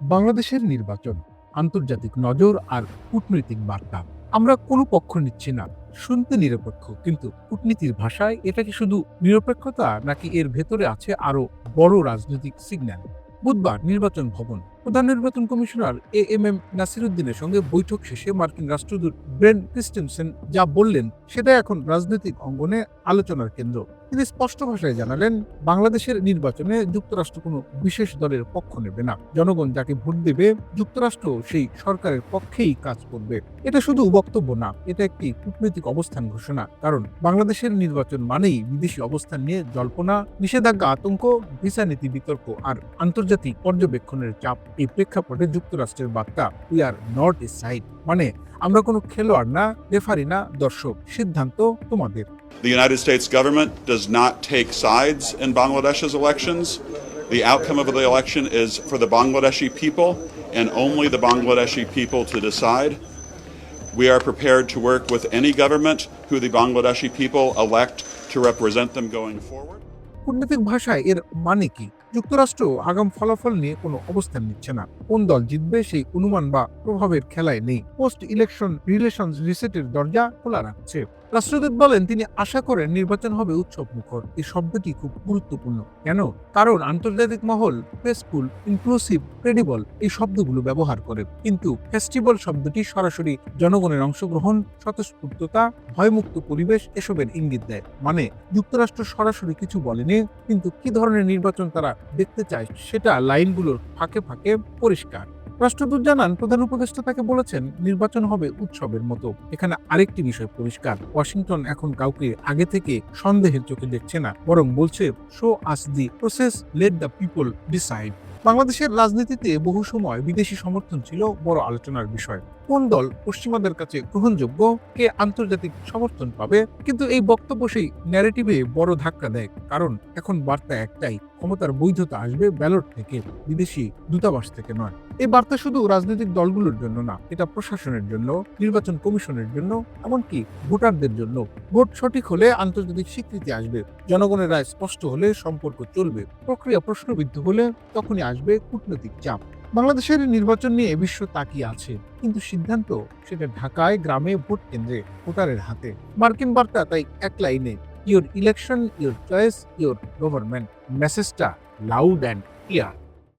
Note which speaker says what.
Speaker 1: বাংলাদেশের নির্বাচন, আন্তর্জাতিক নজর আর কূটনৈতিক বার্তা। আমরা কোনো পক্ষ নিচ্ছি না, শুনতে নিরপেক্ষ। কিন্তু কূটনীতির ভাষায় এটা কি শুধু নিরপেক্ষতা নাকি এর ভেতরে আছে আরও বড় রাজনৈতিক সিগন্যাল বুধবার নির্বাচন ভবন প্রধান নির্বাচন কমিশনার এ এম এম নাসিরুদ্দিনের সঙ্গে বৈঠক শেষে মার্কিন রাষ্ট্রদূত ব্রেন ক্রিস্টেনসেন যা বললেন, সেটা এখন রাজনৈতিক অঙ্গনে আলোচনার কেন্দ্র। তিনি স্পষ্ট ভাষায় জানালেন, বাংলাদেশের নির্বাচনে যুক্তরাষ্ট্র কোনো বিশেষ দলের পক্ষ নেবে না। জনগণ যাকে ভোট দেবে, যুক্তরাষ্ট্র সেই সরকারের পক্ষেই কাজ করবে। এটা শুধু বক্তব্য না, এটা একটি কূটনৈতিক অবস্থান ঘোষণা। কারণ বাংলাদেশের নির্বাচন মানেই বিদেশি অবস্থান নিয়ে জল্পনা, নিষেধাজ্ঞা, আতঙ্ক, ভিসা নীতি বিতর্ক আর আন্তর্জাতিক পর্যবেক্ষণের চাপ। এই প্রেক্ষাপটে যুক্তরাষ্ট্রের বার্তা we are not a side মানে আমরা কোনো খেলোয়াড় না রেফারি না দর্শক সিদ্ধান্ত তোমাদের
Speaker 2: The United States government does not take sides in Bangladesh's elections. The outcome of the election is for the Bangladeshi people and only the Bangladeshi people to decide. We are prepared to work with any government who the Bangladeshi people elect to represent them going forward.
Speaker 1: কূটনৈতিক ভাষায় এর মানে কি যুক্তরাষ্ট্র আগাম ফলাফল নিয়ে কোনো অবস্থান নিচ্ছে না। কোন দল জিতবে সেই অনুমান বা প্রভাবের খেলায় নেই। পোস্ট ইলেকশন রিলেশন রিসেটের দরজা খোলা রাখছে। রাষ্ট্রদূত বলেন, তিনি আশা করেন নির্বাচন হবে উৎসব মুখর এই শব্দটি খুব গুরুত্বপূর্ণ। কেন? কারণ আন্তর্জাতিক মহল, ফেসফুল ইনক্লুসিভ ক্রেডিবল এই শব্দগুলো ব্যবহার করে। কিন্তু ফেস্টিভ্যাল শব্দটি সরাসরি জনগণের অংশগ্রহণ, স্বতঃস্ফূর্ততা, ভয়মুক্ত পরিবেশ এসবের ইঙ্গিত দেয়। মানে যুক্তরাষ্ট্র সরাসরি কিছু বলেনি, কিন্তু কি ধরনের নির্বাচন তারা দেখতে চায় সেটা লাইনগুলোর ফাঁকে ফাঁকে পরিষ্কার। রাষ্ট্রদূত জানান, প্রধান উপদেষ্টা তাকে বলেছেন, নির্বাচন হবে উৎসবের মতো। এখানে আরেকটি বিষয় পরিষ্কার। ওয়াশিংটন এখন কাউকে আগে থেকে সন্দেহের চোখে দেখছে না, বরং বলছে, show us the process, let the people decide. বাংলাদেশের রাজনীতিতে বহু সময় বিদেশি সমর্থন ছিল বড় আলোচনার বিষয়। কোন দল পশ্চিমাদের কাছে গ্রহণযোগ্য? কে আন্তর্জাতিক সমর্থন পাবে? কিন্তু এই বক্তব্য সেই ন্যারেটিভে বড় ধাক্কা দেয়, কারণ এখন বার্তা একটাই, ক্ষমতার বৈধতা আসবে ব্যালট থেকে, বিদেশি দূতাবাস থেকে নয়। এই বার্তা শুধু রাজনৈতিক দলগুলোর জন্য না, এটা প্রশাসনের জন্য, নির্বাচন কমিশনের জন্য, এমনকি ভোটারদের জন্য। ভোট সঠিক হলে আন্তর্জাতিক স্বীকৃতি আসবে, জনগণের রায় স্পষ্ট হলে সম্পর্ক চলবে। প্রক্রিয়া প্রশ্নবিদ্ধ হলে তখনই আসবে কূটনৈতিক চাপ। বাংলাদেশের নির্বাচন নিয়ে বিশ্ব তাকিয়ে আছে, কিন্তু সিদ্ধান্ত সেটা ঢাকায় গ্রামে ভোট কেন্দ্রে ভোটারের হাতে। মার্কিন বার্তা তাই এক লাইনে your election, your choice, your government, মেসেজটা লাউড অ্যান্ড ক্লিয়ার।